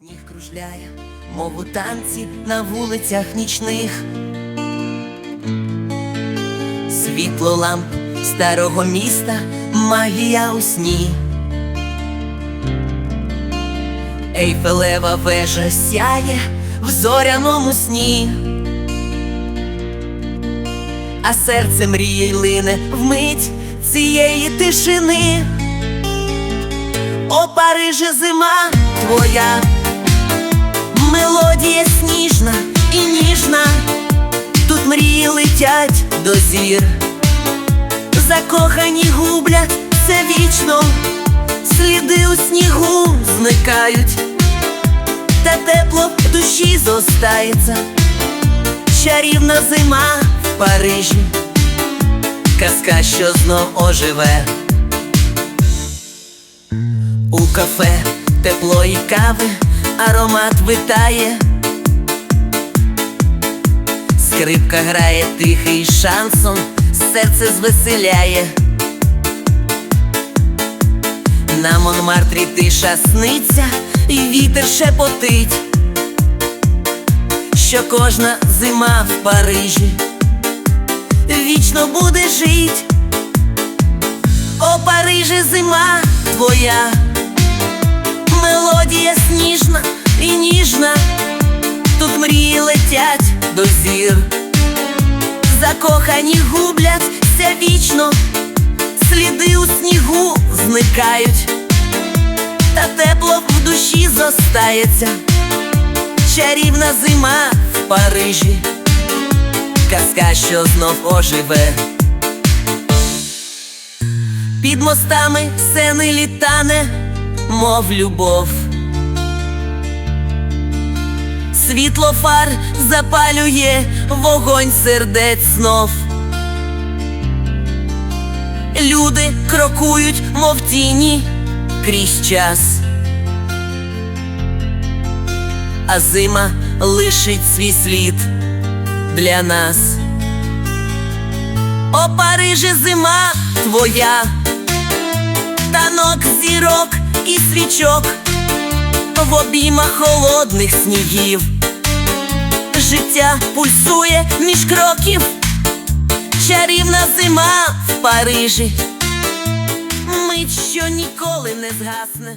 Сніг кружляє, мов у танці на вулицях нічних. Світло ламп старого міста, магія у сні. Ейфелева вежа сяє в зоряному сні, а серце мріє й лине вмить цієї тишини. О, Париже, зима твоя, летять до зір, закохані гублять це вічно, сліди у снігу зникають, та тепло в душі зостається, чарівна зима в Парижі, казка, що знов оживе. У кафе теплої кави аромат витає, скрипка грає тихий шансон, серце звеселяє. На Монмартрі тиша сниться, і вітер шепотить, що кожна зима в Парижі вічно буде жить. О, Париже, зима твоя, мелодія сніжна і ніжна, тут мрії летять. До зір, закохані губляться вічно, сліди у снігу зникають, та тепло в душі зостається, чарівна зима в Парижі, казка, що знов оживе. Під мостами сени літане, мов любов. Світло фар запалює вогонь сердець знов. Люди крокують, мов тіні крізь час. А зима лишить свій слід для нас. О, Париже, зима твоя, танок зірок і свічок в обіймах холодних снігів. Життя пульсує між кроків, чарівна зима в Парижі, мить, що ніколи не згасне.